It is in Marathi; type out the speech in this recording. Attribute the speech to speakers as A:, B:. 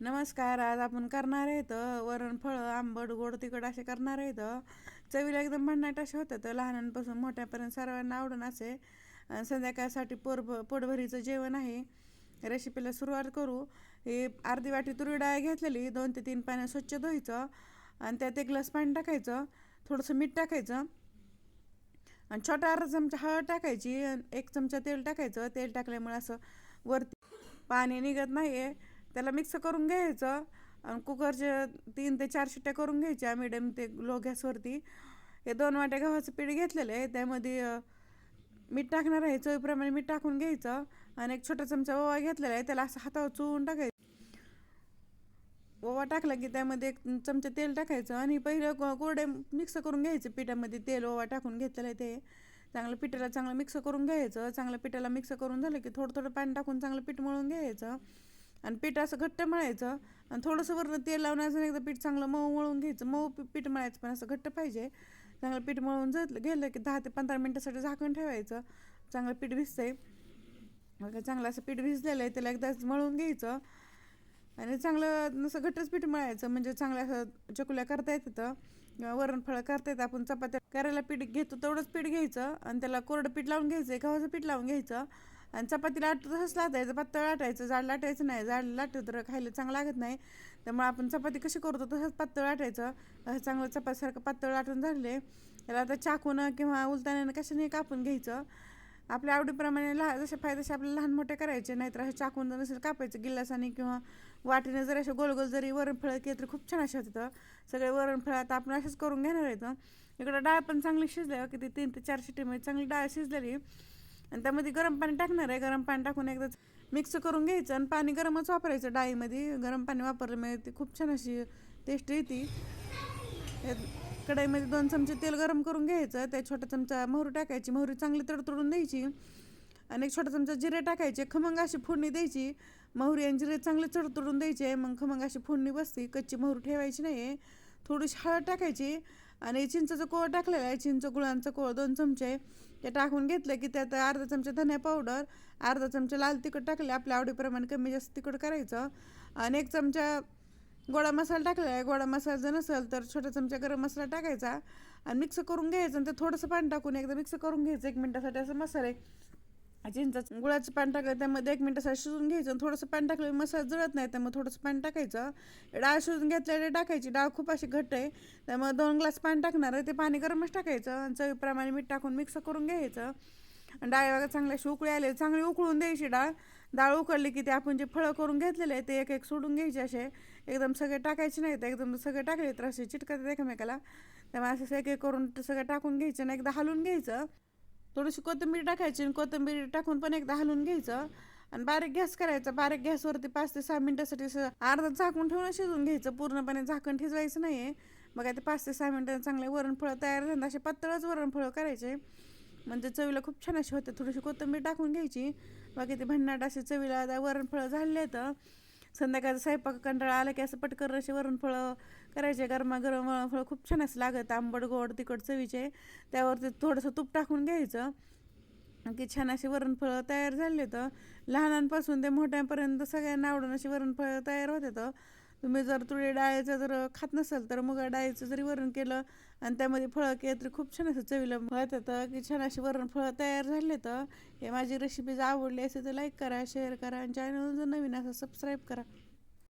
A: नमस्कार आज आपण करणार आहेत वरण फळं आंबट गोड तिखट असे करणार आहेत. चवीला एकदम भन्नाट असे होतात लहानांपासून मोठ्यापर्यंत सर्वांना आवडून असे. संध्याकाळसाठी पोर पोटभरीचं जेवण आहे. रेसिपीला सुरुवात करू. हे अर्धी वाटी तुरी डाळ घेतलेली दोन ते तीन पाण्यात स्वच्छ धुवायचं. आणि त्यात एक ग्लास पाणी टाकायचं थोडंसं मीठ टाकायचं. आणि छोटा अर्धा चमचा हळद टाकायची आणि एक चमचा तेल टाकायचं. तेल टाकल्यामुळे असं वरती पाणी निघत नाही आहे त्याला मिक्स करून घ्यायचं. आणि कुकरचे तीन ते चार शिट्ट्या करून घ्यायच्या मिडियम ते लो गॅसवरती हे दोन वाट्या गव्हाचं पीठ घेतलेलं आहे. त्यामध्ये मीठ टाकणार आहे. चवीप्रमाणे मीठ टाकून घ्यायचं. आणि एक छोटा चमचा ओवा घेतलेला आहे. त्याला असं हातावर चुवून टाकायचं. ओवा टाकला की त्यामध्ये एक चमचा तेल टाकायचं. आणि पहिलं कोरडे मिक्स करून घ्यायचं पिठामध्ये. तेल ओवा टाकून घेतलेलं आहे ते. चांगलं पिठाला चांगलं मिक्स करून घ्यायचं. चांगलं पिठाला मिक्स करून झालं की थोडं थोडं पाणी टाकून चांगलं पीठ मळून घ्यायचं. आणि पीठ असं घट्ट मळायचं. आणि थोडंसं वरनं तेल लावण्याचं एकदा पीठ चांगलं मऊ मळून घ्यायचं. मऊ पीठ मळायचं पण असं घट्ट पाहिजे. चांगलं पीठ मळून घेतलं गेलं की दहा ते पंधरा मिनटासाठी झाकण ठेवायचं. चांगलं पीठ भिजतंय. मग चांगलं असं पीठ भिजलेलं आहे त्याला एकदा मळून घ्यायचं. आणि चांगलं असं घट्टच पीठ मळायचं. म्हणजे चांगलं असं चकुल्या करता येतं किंवा वरणफळं करता येतं. आपण चपात्या करायला पीठ घेतो तेवढंच पीठ घ्यायचं. आणि त्याला कोरडं पीठ लावून घ्यायचं. गव्हाचं पीठ लावून घ्यायचं. आणि चपातीला आट तसंच लाटायचं पातळ लाटायचं जाड लाटायचं नाही. जाड लाटलं तर खायला चांगलं लागत नाही. त्यामुळे आपण चपाती कशी करतो तसंच पातळ लाटायचं. असं चांगलं चपातीसारखं पातळ लाटून झाले. त्याला आता चाकूनं किंवा उलताण्यानं कशाने कापून घ्यायचं? आपल्या आवडीप्रमाणे लहा जसे पाहिजे तसे आपल्याला लहान मोठे करायचे नाहीतर असे चाकून जर नसेल कापायचं गिलासाने किंवा वाटीने जर असे गोल गोल जरी वरणफळं केलं तर खूप छान असे होतं सगळे वरणफळं आता आपण असेच करून घेणार आहेत. इकडं डाळ पण चांगली शिजलं किती तीन ते चार शिटीमध्ये चांगली डाळ शिजलेली. आणि त्यामध्ये गरम पाणी टाकणार आहे. गरम पाणी टाकून एकदा मिक्स करून घ्यायचं आणि पाणी गरमच वापरायचं डाळीमध्ये. गरम पाणी वापरल्यामुळे म्हणजे ती खूप छान अशी टेस्ट येते. कढाईमध्ये कढईमध्ये दोन चमचे तेल गरम करून घ्यायचं. त्या छोटा चमचा मोहरी टाकायची. मोहरी चांगली तडतडून द्यायची. आणि एक छोटा चमचा जिरे टाकायचे. खमंग अशी फोडणी द्यायची. मोहरी आणि जिरे चांगले चडतडून द्यायचे. मग खमंग अशी फोडणी बसते. कच्ची मोहरी ठेवायची नाही थोडीशी हळद टाकायची. आणि चिंचचं कोळ टाकलेलं आहे. चिंच गुळांचं कोळ दोन चमचे ते टाकून घेतलं की त्यात अर्धा चमचा धन्या पावडर अर्धा चमचा लाल तिखट टाकले. आपल्या आवडीप्रमाणे कमी जास्त तिखट करायचं. आणि एक चमचा गोडा मसाला टाकलेला आहे. गोडा मसाला जर नसेल तर छोटा चमचा गरम मसाला टाकायचा आणि मिक्स करून घ्यायचं आणि ते थोडंसं पाणी टाकून एकदा मिक्स करून घ्यायचं. एक मिनटासाठी असं मसाले चिंचाचं गुळाचं पाणी टाकायचं त्यामध्ये एक मिनटासाठी शिजून घ्यायचं आणि थोडंसं पाणी टाकलं मसाला जळत नाही त्यामुळे थोडंसं पाणी टाकायचं. डाळ शिजून घेतल्याने टाकायची डाळ खूप अशी घट्ट आहे त्यामुळे दोन ग्लास पाणी टाकणार आहे ते पाणी गरमच टाकायचं आणि चवीप्रमाणे मीठ टाकून मिक्स करून घ्यायचं. आणि डाळ वगैरे चांगल्या अशी उकळी आले चांगली उकळून द्यायची डाळ. डाळ उकळली की ते आपण जे फळं करून घेतलेले आहे ते एक एक सोडून घ्यायचे असे. एकदम सगळे टाकायचे नाहीत एकदम सगळे टाकले तर असे चिटकत एकमेकाला. त्यामुळे असं एक एक करून सगळं टाकून घ्यायचं आणि एकदा हलवून घ्यायचं. थोडीशी कोथिंबीर टाकायची आणि कोथिंबीर टाकून पण एकदा हलवून घ्यायचं. आणि बारीक गॅस करायचा. बारीक गॅसवरती पाच ते सहा मिनिटासाठी अर्धा झाकून ठेवून शिजून घ्यायचं. पूर्णपणे झाकण ठिजवायचं नाही मग ते पाच ते सहा मिनिटं चांगले वरणफळं तयार झालं. असे पातळच वरणफळं करायचे. म्हणजे चवीला खूप छान अशी होते. थोडीशी कोथिंबीर टाकून घ्यायची. बाकी ते भन्नाट असे चवीला वरणफळं झाले तर संध्याकाळचं स्वयंपाक कंटाळा आला की असं पटकन असे वरणफळं करायचे. गरमागरम वरणफळं खूप छान असं लागत. आंबट गोड तिखट चवीचे. त्यावरती थोडंसं तूप टाकून घ्यायचं. की छान अशी वरणफळं तयार झाले होतं लहानांपासून ते मोठ्यांपर्यंत सगळ्यांना आवडून अशी वरणफळं तयार होते तर तुम्ही जर तुळी डाळीचं जर खात नसाल तर मुगा डाळीचं जरी वरण केलं आणि त्यामध्ये फळं केलं तरी खूप छान असं चवीला होत येतं की छान अशी वरणफळं तयार झाले तर हे माझी रेसिपी जर आवडली असेल तर लाईक करा शेअर करा आणि चॅनल जर नवीन असं सबस्क्राईब करा.